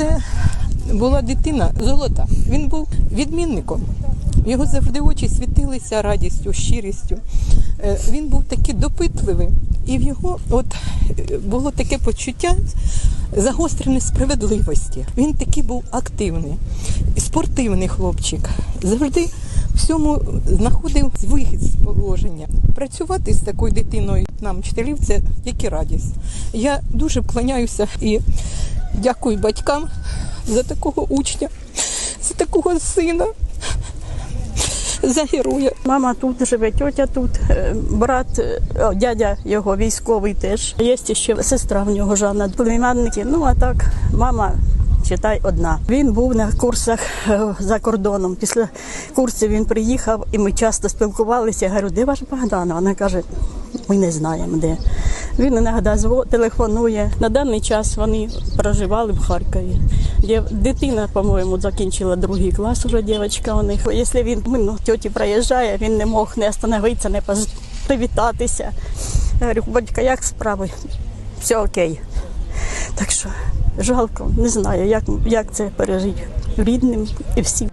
Це була дитина золота. Він був відмінником. Його завжди очі світилися радістю, щирістю. Е, Він був такий допитливий, і в його от було таке почуття загостреної справедливості. Він такий був активний, спортивний хлопчик. Завжди всьому знаходив вихід з положення. Працювати з такою дитиною нам, вчителів, це тільки радість. Я дуже вклоняюся і дякую батькам за такого учня, за такого сина, за героя. Мама тут живе, тьотя тут, е, брат, е, о, дядя його військовий теж. Є ще сестра в нього Жанна, племянники. Ну а так, мама. Читай одна. Він був на курсах е, за кордоном. Після курсів він приїхав і ми часто спілкувалися. Я говорю, де ваш Богдан? Вона каже, ми не знаємо де. Він іноді телефонує. На даний час вони проживали в Харкові. Дитина, по-моєму, закінчила другий клас, уже дівчинка у них. Якщо він ну, тьоті проїжджає, він не мог не остановитися, не привітатися. Я говорю, батька, як справи? Все окей. Так що жалко, не знаю, як, як це пережити рідним і всім.